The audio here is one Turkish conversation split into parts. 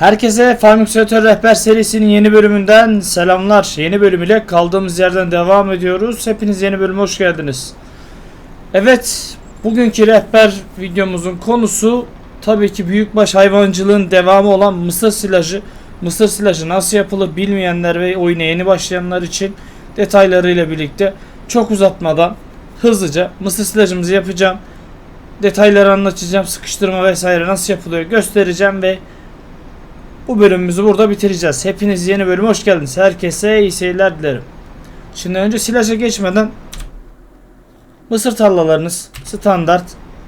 Herkese Farming Simulator Rehber serisinin yeni bölümünden selamlar. Yeni bölüm ile kaldığımız yerden devam ediyoruz. Hepiniz yeni bölüme hoş geldiniz. Evet, bugünkü rehber videomuzun konusu tabii ki büyükbaş hayvancılığın devamı olan mısır silajı. Mısır silajı nasıl yapılır bilmeyenler ve oyuna yeni başlayanlar için detaylarıyla birlikte çok uzatmadan hızlıca mısır silajımızı yapacağım. Detayları anlatacağım, sıkıştırma vesaire nasıl yapılıyor göstereceğim ve bu bölümümüzü burada bitireceğiz. Hepiniz yeni bölüme hoş geldiniz. Herkese iyi seyirler dilerim. Şimdi önce silaja geçmeden mısır tarlalarınız standart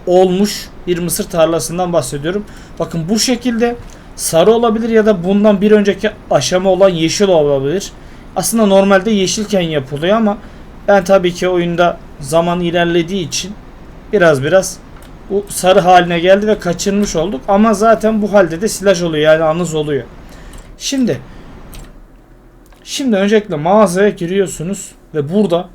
olmuş bir mısır tarlasından bahsediyorum. Bakın bu şekilde sarı olabilir ya da bundan bir önceki aşama olan yeşil olabilir. Aslında normalde yeşilken yapılıyor ama ben tabii ki oyunda zaman ilerlediği için biraz biraz bu sarı haline geldi ve kaçırmış olduk. Ama zaten bu halde de silaj oluyor yani anız oluyor. Şimdi şimdi öncelikle mağazaya giriyorsunuz ve burada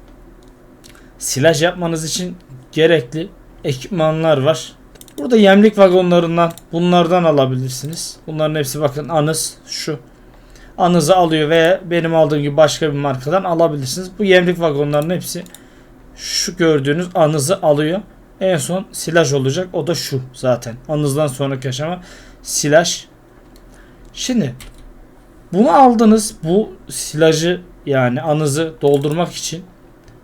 silaj yapmanız için gerekli ekipmanlar var. Burada yemlik vagonlarından bunlardan alabilirsiniz. Bunların hepsi bakın anız şu. Anızı alıyor ve benim aldığım gibi başka bir markadan alabilirsiniz. Bu yemlik vagonların hepsi şu gördüğünüz anızı alıyor. En son silaj olacak. O da şu zaten. Anızdan sonraki aşama silaj. Şimdi bunu aldınız. Bu silajı yani anızı doldurmak için.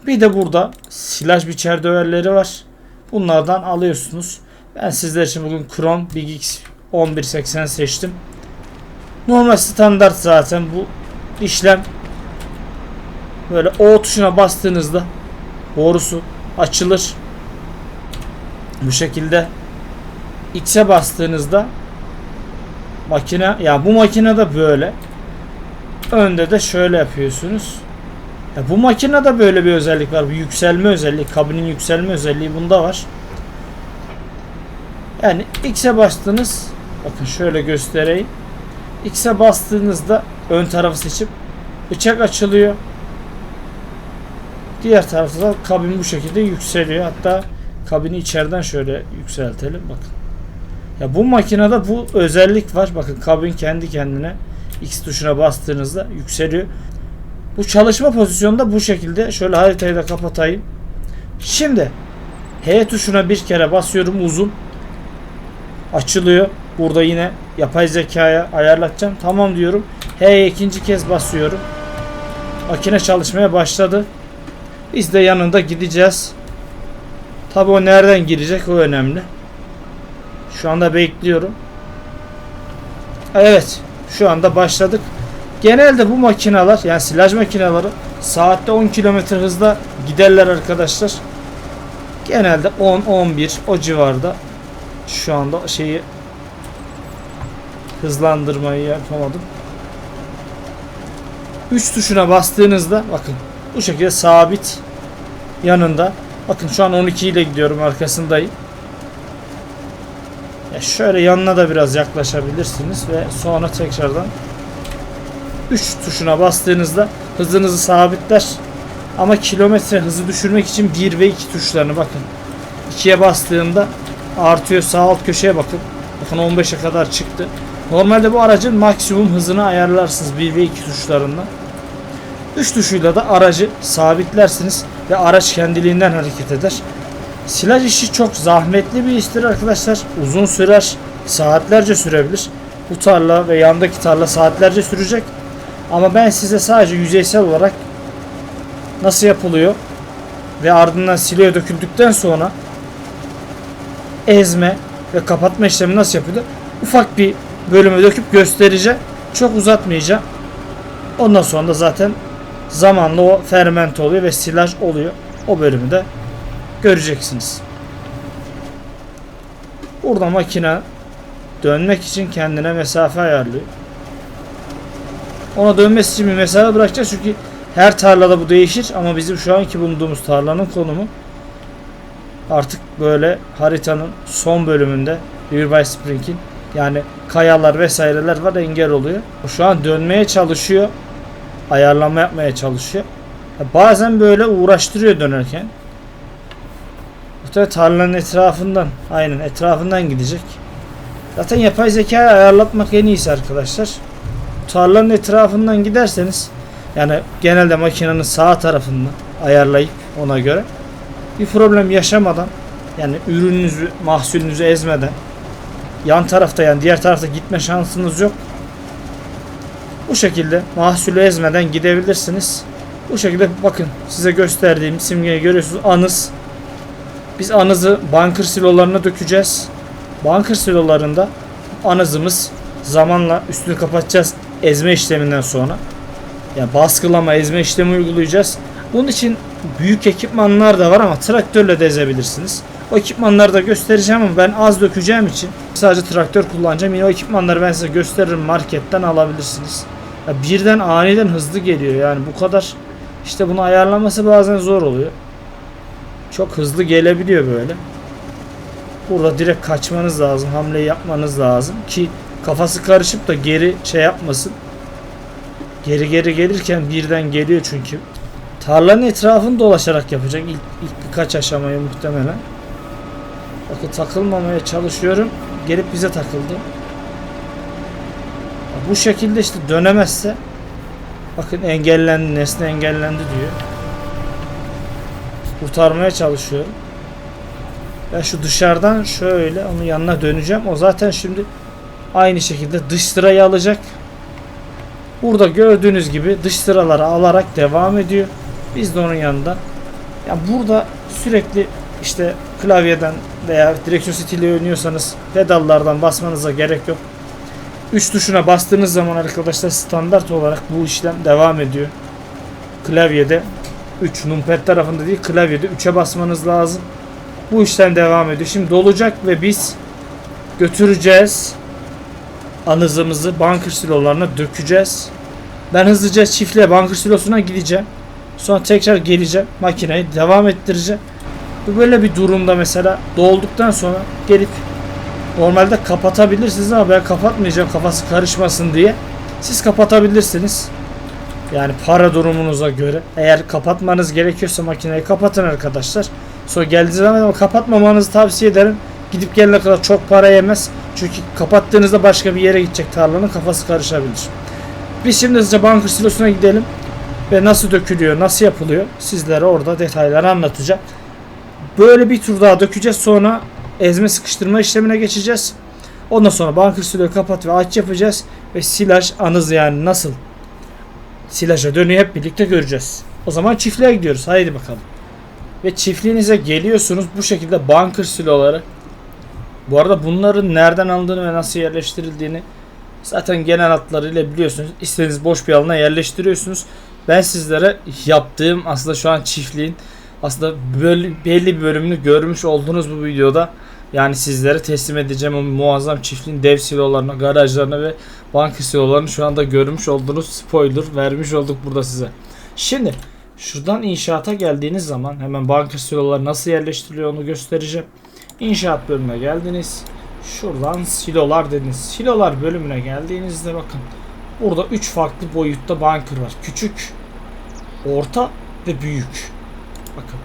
Bir de burada silaj biçer döverleri var. Bunlardan alıyorsunuz. Ben sizler için bugün Chrome Big X 1180 seçtim. Normal standart zaten bu işlem böyle O tuşuna bastığınızda borusu açılır. Bu şekilde X'e bastığınızda makine ya bu makinede böyle önde de şöyle yapıyorsunuz. Ya bu makinede böyle bir özellik var. Bir yükselme özelliği, kabinin yükselme özelliği bunda var. Yani X'e bastınız. Bakın şöyle göstereyim. X'e bastığınızda ön tarafı seçip bıçak açılıyor. Diğer tarafta da kabin bu şekilde yükseliyor. Hatta kabini içeriden şöyle yükseltelim bakın. Ya bu makinede bu özellik var. Bakın kabin kendi kendine X tuşuna bastığınızda yükseliyor. Bu çalışma pozisyonda bu şekilde. Şöyle haritayı da kapatayım. Şimdi H tuşuna bir kere basıyorum uzun. Açılıyor. Burada yine yapay zekaya ayarlatacağım. Tamam diyorum. H'ye ikinci kez basıyorum. Makine çalışmaya başladı. Biz de yanında gideceğiz. Tabi o nereden girecek o önemli. Şu anda bekliyorum. Evet. Şu anda başladık. Genelde bu makineler yani silaj makineleri saatte 10 km hızla giderler arkadaşlar. Genelde 10-11 o civarda. Şu anda şeyi hızlandırmayı yapamadım. 3 tuşuna bastığınızda bakın bu şekilde sabit yanında Bakın şu an 12 ile gidiyorum arkasındayım. Ya şöyle yanına da biraz yaklaşabilirsiniz ve sonra tekrardan 3 tuşuna bastığınızda hızınızı sabitler. Ama kilometre hızı düşürmek için 1 ve 2 tuşlarını bakın. 2'ye bastığında artıyor sağ alt köşeye bakın. Bakın 15'e kadar çıktı. Normalde bu aracın maksimum hızını ayarlarsınız 1 ve 2 tuşlarından. 3 tuşuyla da aracı sabitlersiniz ve araç kendiliğinden hareket eder. Silaj işi çok zahmetli bir iştir arkadaşlar. Uzun sürer, saatlerce sürebilir. Bu tarla ve yandaki tarla saatlerce sürecek. Ama ben size sadece yüzeysel olarak nasıl yapılıyor ve ardından siloya döküldükten sonra ezme ve kapatma işlemi nasıl yapılıyor? Ufak bir bölümü döküp göstereceğim. Çok uzatmayacağım. Ondan sonra da zaten zamanla o ferment oluyor ve silaj oluyor. O bölümü de göreceksiniz. Burada makine dönmek için kendine mesafe ayarlıyor. Ona dönmesi için bir mesafe bırakacağız çünkü her tarlada bu değişir ama bizim şu anki bulunduğumuz tarlanın konumu artık böyle haritanın son bölümünde River Spring'in yani kayalar vesaireler var engel oluyor. Şu an dönmeye çalışıyor ayarlama yapmaya çalışıyor. Bazen böyle uğraştırıyor dönerken. Bu tarlanın etrafından aynen etrafından gidecek. Zaten yapay zekayı ayarlatmak en iyisi arkadaşlar. Tarlanın etrafından giderseniz yani genelde makinenin sağ tarafından ayarlayıp ona göre bir problem yaşamadan yani ürününüzü, mahsulünüzü ezmeden yan tarafta yani diğer tarafta gitme şansınız yok. Bu şekilde mahsulü ezmeden gidebilirsiniz. Bu şekilde bakın size gösterdiğim simgeyi görüyorsunuz. Anız. Biz anızı bunker silolarına dökeceğiz. Bunker silolarında anızımız zamanla üstünü kapatacağız ezme işleminden sonra. Yani baskılama ezme işlemi uygulayacağız. Bunun için büyük ekipmanlar da var ama traktörle de ezebilirsiniz. O ekipmanları da göstereceğim ama ben az dökeceğim için sadece traktör kullanacağım. Yine o ekipmanları ben size gösteririm marketten alabilirsiniz. Ya birden aniden hızlı geliyor yani bu kadar işte bunu ayarlaması bazen zor oluyor. Çok hızlı gelebiliyor böyle. Burada direkt kaçmanız lazım. Hamleyi yapmanız lazım ki kafası karışıp da geri şey yapmasın. Geri geri gelirken birden geliyor çünkü. Tarlanın etrafını dolaşarak yapacak ilk, ilk birkaç aşamayı muhtemelen. Bakın takılmamaya çalışıyorum. Gelip bize takıldı. Bu şekilde işte dönemezse bakın engellendi, nesne engellendi diyor. Kurtarmaya çalışıyorum. Ben şu dışarıdan şöyle onun yanına döneceğim. O zaten şimdi aynı şekilde dış sırayı alacak. Burada gördüğünüz gibi dış sıraları alarak devam ediyor. Biz de onun yanında. Ya burada sürekli işte klavyeden veya direksiyon stili oynuyorsanız pedallardan basmanıza gerek yok. 3 tuşuna bastığınız zaman arkadaşlar standart olarak bu işlem devam ediyor. Klavyede 3 numpad tarafında değil klavyede 3'e basmanız lazım. Bu işlem devam ediyor. Şimdi dolacak ve biz götüreceğiz anızımızı bunker silolarına dökeceğiz. Ben hızlıca çiftliğe bunker silosuna gideceğim. Sonra tekrar geleceğim. Makineyi devam ettireceğim. Böyle bir durumda mesela dolduktan sonra gelip normalde kapatabilirsiniz ama ben kapatmayacağım kafası karışmasın diye. Siz kapatabilirsiniz. Yani para durumunuza göre. Eğer kapatmanız gerekiyorsa makineyi kapatın arkadaşlar. Sonra geldiğiniz zaman ama kapatmamanızı tavsiye ederim. Gidip gelene kadar çok para yemez. Çünkü kapattığınızda başka bir yere gidecek tarlanın kafası karışabilir. Biz şimdi hızlıca bunker silosuna gidelim. Ve nasıl dökülüyor, nasıl yapılıyor sizlere orada detayları anlatacağım. Böyle bir tur daha dökeceğiz sonra ezme sıkıştırma işlemine geçeceğiz. Ondan sonra bunker siloyu kapat ve aç yapacağız. Ve silaj anız yani nasıl silaja dönüyor hep birlikte göreceğiz. O zaman çiftliğe gidiyoruz. Haydi bakalım. Ve çiftliğinize geliyorsunuz bu şekilde bunker siloları. Bu arada bunların nereden alındığını ve nasıl yerleştirildiğini zaten genel hatlarıyla biliyorsunuz. İstediğiniz boş bir alana yerleştiriyorsunuz. Ben sizlere yaptığım aslında şu an çiftliğin aslında böyle belli bir bölümünü görmüş oldunuz bu videoda. Yani sizlere teslim edeceğim o muazzam çiftliğin dev silolarını, garajlarını ve banka silolarını şu anda görmüş olduğunuz spoiler vermiş olduk burada size. Şimdi şuradan inşaata geldiğiniz zaman hemen banka siloları nasıl yerleştiriliyor onu göstereceğim. İnşaat bölümüne geldiniz. Şuradan silolar dediniz. Silolar bölümüne geldiğinizde bakın. Burada 3 farklı boyutta bunker var. Küçük, orta ve büyük. Bakın.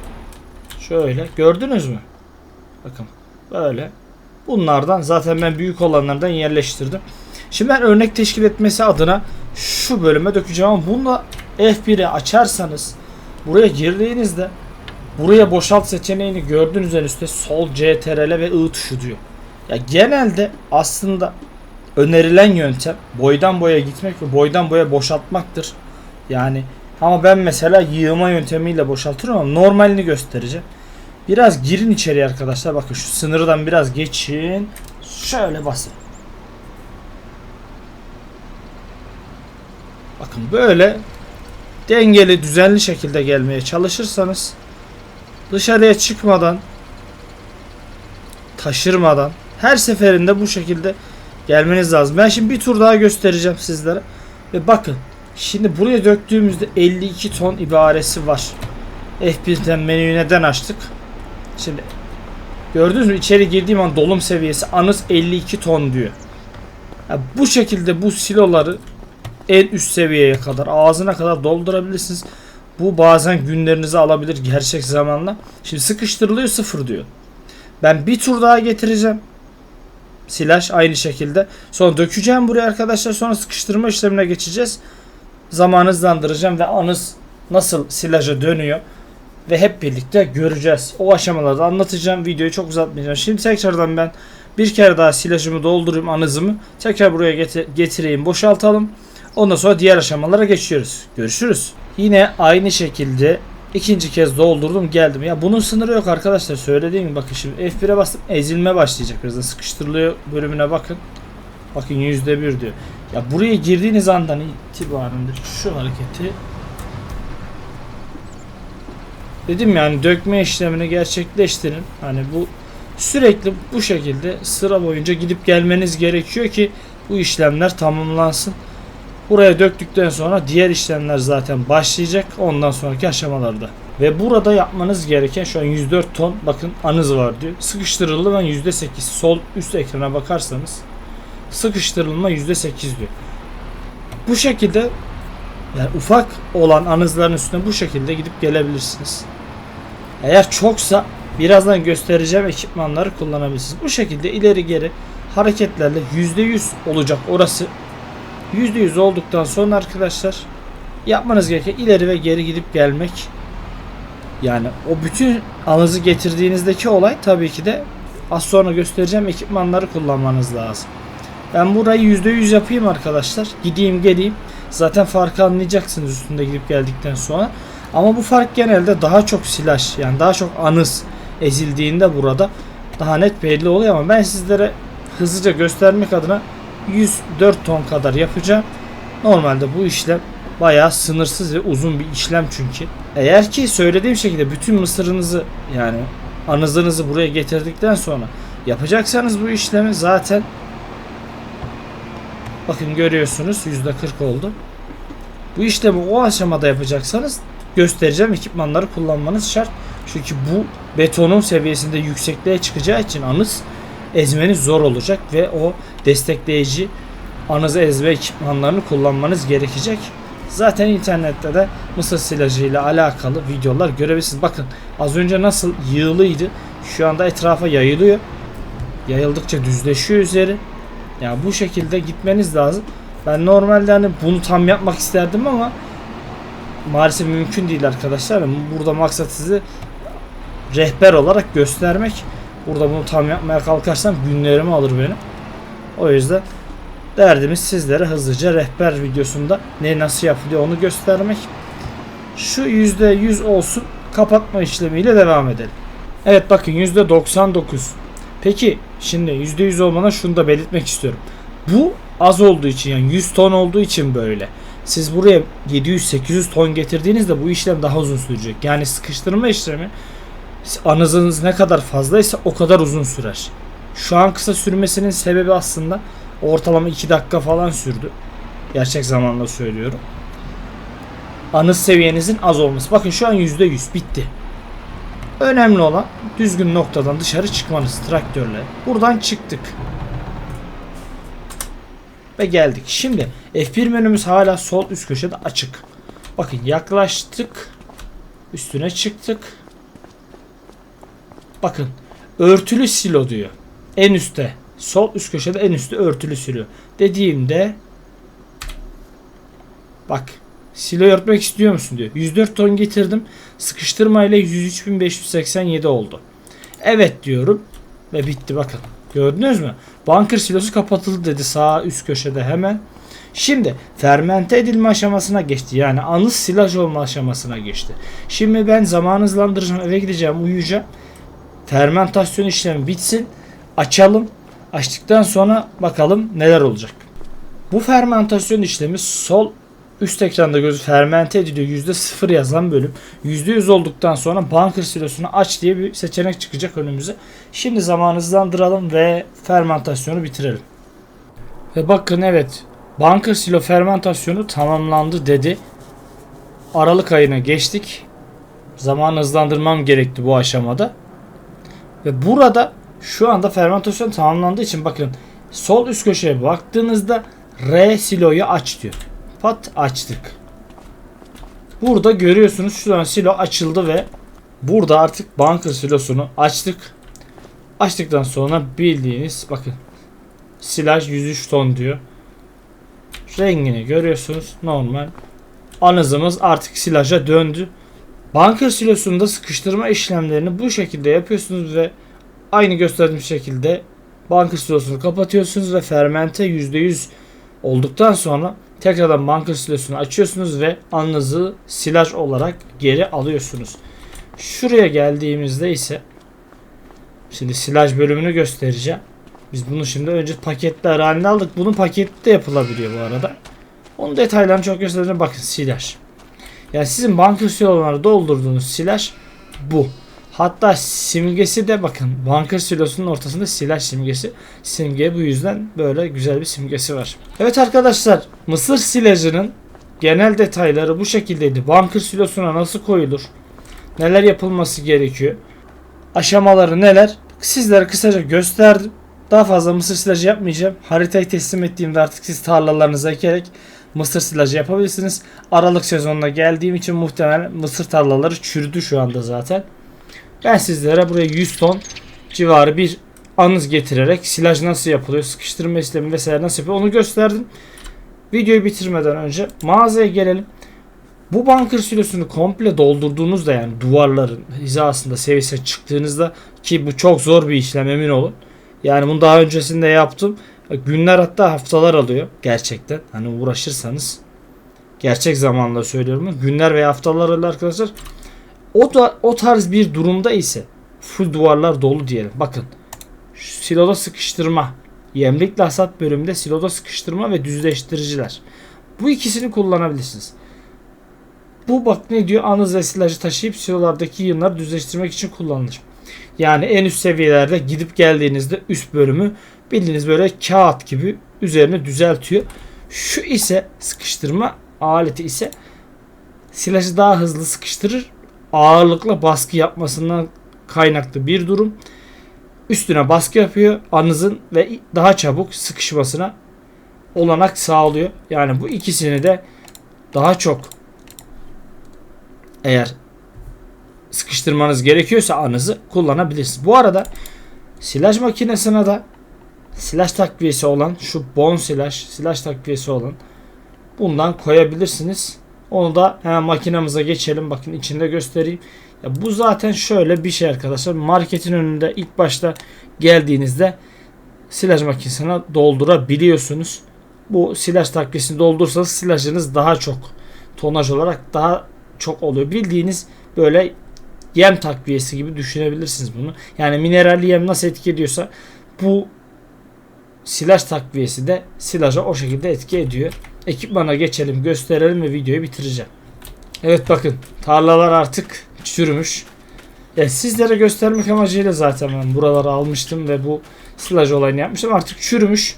Şöyle gördünüz mü? Bakın böyle. Bunlardan zaten ben büyük olanlardan yerleştirdim. Şimdi ben örnek teşkil etmesi adına şu bölüme dökeceğim ama bununla F1'i açarsanız buraya girdiğinizde buraya boşalt seçeneğini gördüğünüz en üstte sol CTRL ve I tuşu diyor. Ya genelde aslında önerilen yöntem boydan boya gitmek ve boydan boya boşaltmaktır. Yani ama ben mesela yığma yöntemiyle boşaltırım ama normalini göstereceğim. Biraz girin içeriye arkadaşlar. Bakın şu sınırdan biraz geçin. Şöyle basın. Bakın böyle dengeli düzenli şekilde gelmeye çalışırsanız dışarıya çıkmadan taşırmadan her seferinde bu şekilde gelmeniz lazım. Ben şimdi bir tur daha göstereceğim sizlere. Ve bakın şimdi buraya döktüğümüzde 52 ton ibaresi var. F1'den menüyü neden açtık? Şimdi gördünüz mü içeri girdiğim an dolum seviyesi anız 52 ton diyor. Ya bu şekilde bu siloları en üst seviyeye kadar ağzına kadar doldurabilirsiniz. Bu bazen günlerinizi alabilir gerçek zamanla. Şimdi sıkıştırılıyor sıfır diyor. Ben bir tur daha getireceğim. Silaj aynı şekilde. Sonra dökeceğim buraya arkadaşlar. Sonra sıkıştırma işlemine geçeceğiz. Zamanı hızlandıracağım ve anız nasıl silaja dönüyor ve hep birlikte göreceğiz. O aşamalarda anlatacağım. Videoyu çok uzatmayacağım. Şimdi tekrardan ben bir kere daha silajımı doldurayım anızımı. Tekrar buraya getir- getireyim boşaltalım. Ondan sonra diğer aşamalara geçiyoruz. Görüşürüz. Yine aynı şekilde ikinci kez doldurdum geldim. Ya bunun sınırı yok arkadaşlar. Söylediğim gibi bakın şimdi F1'e bastım ezilme başlayacak birazdan. Sıkıştırılıyor bölümüne bakın. Bakın %1 diyor. Ya buraya girdiğiniz andan itibaren şu hareketi dedim yani dökme işlemini gerçekleştirin. Hani bu sürekli bu şekilde sıra boyunca gidip gelmeniz gerekiyor ki bu işlemler tamamlansın. Buraya döktükten sonra diğer işlemler zaten başlayacak ondan sonraki aşamalarda. Ve burada yapmanız gereken şu an 104 ton bakın anız var diyor. Sıkıştırıldı ve %8 sol üst ekrana bakarsanız sıkıştırılma %8 diyor. Bu şekilde yani ufak olan anızların üstüne bu şekilde gidip gelebilirsiniz. Eğer çoksa birazdan göstereceğim ekipmanları kullanabilirsiniz. Bu şekilde ileri geri hareketlerle %100 olacak orası. %100 olduktan sonra arkadaşlar yapmanız gereken ileri ve geri gidip gelmek. Yani o bütün anızı getirdiğinizdeki olay tabii ki de az sonra göstereceğim ekipmanları kullanmanız lazım. Ben burayı %100 yapayım arkadaşlar. Gideyim geleyim. Zaten farkı anlayacaksınız üstünde gidip geldikten sonra. Ama bu fark genelde daha çok silaj yani daha çok anız ezildiğinde burada daha net belli oluyor ama ben sizlere hızlıca göstermek adına 104 ton kadar yapacağım. Normalde bu işlem bayağı sınırsız ve uzun bir işlem çünkü. Eğer ki söylediğim şekilde bütün mısırınızı yani anızınızı buraya getirdikten sonra yapacaksanız bu işlemi zaten bakın görüyorsunuz %40 oldu. Bu işlemi o aşamada yapacaksanız göstereceğim ekipmanları kullanmanız şart. Çünkü bu betonun seviyesinde yüksekliğe çıkacağı için anız ezmeniz zor olacak ve o destekleyici anızı ezme ekipmanlarını kullanmanız gerekecek. Zaten internette de mısır silajı ile alakalı videolar görebilirsiniz. Bakın az önce nasıl yığılıydı. Şu anda etrafa yayılıyor. Yayıldıkça düzleşiyor üzeri. Yani bu şekilde gitmeniz lazım. Ben normalde hani bunu tam yapmak isterdim ama maalesef mümkün değil arkadaşlar. Burada maksat sizi rehber olarak göstermek. Burada bunu tam yapmaya kalkarsam günlerimi alır benim. O yüzden derdimiz sizlere hızlıca rehber videosunda ne nasıl yapılıyor onu göstermek. Şu %100 olsun kapatma işlemiyle devam edelim. Evet bakın %99. Peki şimdi %100 olmadan şunu da belirtmek istiyorum. Bu az olduğu için yani 100 ton olduğu için böyle. Siz buraya 700-800 ton getirdiğinizde bu işlem daha uzun sürecek. Yani sıkıştırma işlemi anızınız ne kadar fazlaysa o kadar uzun sürer. Şu an kısa sürmesinin sebebi aslında ortalama 2 dakika falan sürdü. Gerçek zamanla söylüyorum. Anız seviyenizin az olması. Bakın şu an %100 bitti. Önemli olan düzgün noktadan dışarı çıkmanız traktörle. Buradan çıktık. Ve geldik. Şimdi F1 menümüz hala sol üst köşede açık. Bakın yaklaştık. Üstüne çıktık. Bakın örtülü silo diyor. En üstte. Sol üst köşede en üstte örtülü silo. Dediğimde bak silo örtmek istiyor musun diyor. 104 ton getirdim. Sıkıştırma ile 103.587 oldu. Evet diyorum ve bitti bakın. Gördünüz mü? Bunker silosu kapatıldı dedi sağ üst köşede hemen. Şimdi fermente edilme aşamasına geçti. Yani anız silaj olma aşamasına geçti. Şimdi ben zaman hızlandıracağım eve gideceğim uyuyacağım. Fermentasyon işlemi bitsin. Açalım. Açtıktan sonra bakalım neler olacak. Bu fermentasyon işlemi sol üst ekranda gözü fermente ediliyor. %0 yazan bölüm. %100 olduktan sonra bunker silosunu aç diye bir seçenek çıkacak önümüze. Şimdi zaman hızlandıralım ve fermentasyonu bitirelim. Ve bakın evet bunker silo fermentasyonu tamamlandı dedi. Aralık ayına geçtik. Zaman hızlandırmam gerekti bu aşamada. Ve burada şu anda fermentasyon tamamlandığı için bakın sol üst köşeye baktığınızda R siloyu aç diyor. Pat açtık. Burada görüyorsunuz şu an silo açıldı ve burada artık bunker silosunu açtık. Açtıktan sonra bildiğiniz bakın silaj 103 ton diyor. Rengini görüyorsunuz normal. Anızımız artık silaja döndü. Bunker silosunda sıkıştırma işlemlerini bu şekilde yapıyorsunuz ve aynı gösterdiğim şekilde bunker silosunu kapatıyorsunuz ve fermente %100 olduktan sonra tekrardan bunker silosunu açıyorsunuz ve anınızı silaj olarak geri alıyorsunuz. Şuraya geldiğimizde ise şimdi silaj bölümünü göstereceğim. Biz bunu şimdi önce paketler halinde aldık. Bunun paketi de yapılabiliyor bu arada. Onun detaylarını çok göstereceğim. Bakın silaj. Yani sizin banka silolarına doldurduğunuz silaj bu. Hatta simgesi de bakın banka silosunun ortasında silaj simgesi. Simge bu yüzden böyle güzel bir simgesi var. Evet arkadaşlar mısır silajının genel detayları bu şekildeydi. Banka silosuna nasıl koyulur? Neler yapılması gerekiyor? Aşamaları neler? Sizlere kısaca gösterdim. Daha fazla mısır silajı yapmayacağım. Haritayı teslim ettiğimde artık siz tarlalarınıza ekerek mısır silajı yapabilirsiniz. Aralık sezonuna geldiğim için muhtemelen mısır tarlaları çürüdü şu anda zaten. Ben sizlere buraya 100 ton civarı bir anız getirerek silaj nasıl yapılıyor, sıkıştırma işlemi vesaire nasıl yapıyor onu gösterdim. Videoyu bitirmeden önce mağazaya gelelim. Bu bunker silosunu komple doldurduğunuzda yani duvarların hizasında seviyesine çıktığınızda ki bu çok zor bir işlem emin olun. Yani bunu daha öncesinde yaptım. Günler hatta haftalar alıyor gerçekten. Hani uğraşırsanız gerçek zamanla söylüyorum. Günler veya haftalar alıyor arkadaşlar. O da o tarz bir durumda ise full duvarlar dolu diyelim. Bakın. Siloda sıkıştırma. Yemlikle hasat bölümünde siloda sıkıştırma ve düzleştiriciler. Bu ikisini kullanabilirsiniz. Bu bak ne diyor? Anız ve silajı taşıyıp silolardaki yığınları düzleştirmek için kullanılır. Yani en üst seviyelerde gidip geldiğinizde üst bölümü bildiğiniz böyle kağıt gibi üzerine düzeltiyor. Şu ise sıkıştırma aleti ise silajı daha hızlı sıkıştırır. Ağırlıkla baskı yapmasından kaynaklı bir durum. Üstüne baskı yapıyor. Anızın ve daha çabuk sıkışmasına olanak sağlıyor. Yani bu ikisini de daha çok eğer sıkıştırmanız gerekiyorsa anızı kullanabilirsiniz. Bu arada silaj makinesine de silaj takviyesi olan şu bon silaj, silaj takviyesi olan bundan koyabilirsiniz. Onu da hemen makinemize geçelim. Bakın içinde göstereyim. Ya bu zaten şöyle bir şey arkadaşlar. Marketin önünde ilk başta geldiğinizde silaj makinesine doldurabiliyorsunuz. Bu silaj takviyesini doldursanız silajınız daha çok tonaj olarak daha çok oluyor. Bildiğiniz böyle yem takviyesi gibi düşünebilirsiniz bunu. Yani mineralli yem nasıl etki ediyorsa bu silaj takviyesi de silaja o şekilde etki ediyor. Ekipmana geçelim, gösterelim ve videoyu bitireceğim. Evet bakın tarlalar artık çürümüş. Ya sizlere göstermek amacıyla zaten ben buraları almıştım ve bu silaj olayını yapmıştım. Artık çürümüş.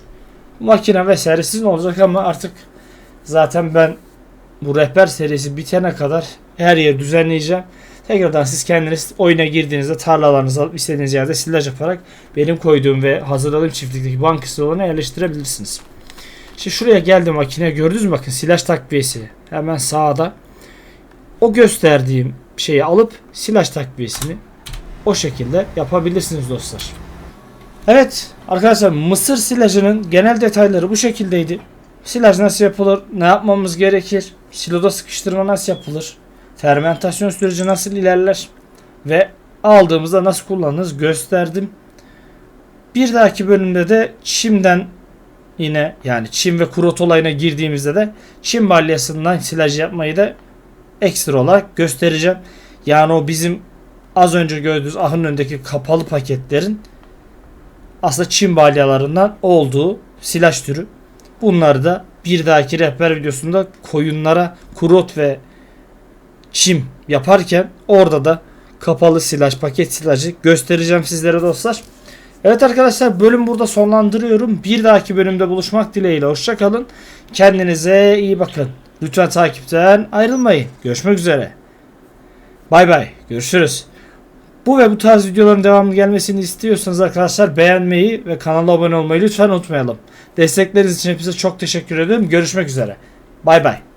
Makine vesaire sizin olacak ama artık zaten ben bu rehber serisi bitene kadar her yeri düzenleyeceğim. Tekrardan siz kendiniz oyuna girdiğinizde tarlalarınızı alıp istediğiniz yerde silaj yaparak benim koyduğum ve hazırladığım çiftlikteki bankası olana yerleştirebilirsiniz. Şimdi şuraya geldim makine gördünüz mü bakın silaj takviyesi hemen sağda. O gösterdiğim şeyi alıp silaj takviyesini o şekilde yapabilirsiniz dostlar. Evet arkadaşlar mısır silajının genel detayları bu şekildeydi. Silaj nasıl yapılır? Ne yapmamız gerekir? Siloda sıkıştırma nasıl yapılır? Fermentasyon süreci nasıl ilerler? Ve aldığımızda nasıl kullanırız gösterdim. Bir dahaki bölümde de çimden yine yani çim ve kurut olayına girdiğimizde de çim balyasından silaj yapmayı da ekstra olarak göstereceğim. Yani o bizim az önce gördüğünüz ahın önündeki kapalı paketlerin aslında çim balyalarından olduğu silaj türü. Bunları da bir dahaki rehber videosunda koyunlara kurut ve çim yaparken orada da kapalı silaj, paket silajı göstereceğim sizlere dostlar. Evet arkadaşlar bölüm burada sonlandırıyorum. Bir dahaki bölümde buluşmak dileğiyle. Hoşçakalın. Kendinize iyi bakın. Lütfen takipten ayrılmayın. Görüşmek üzere. Bay bay. Görüşürüz. Bu ve bu tarz videoların devamlı gelmesini istiyorsanız arkadaşlar beğenmeyi ve kanala abone olmayı lütfen unutmayalım. Destekleriniz için hepinize çok teşekkür ederim. Görüşmek üzere. Bay bay.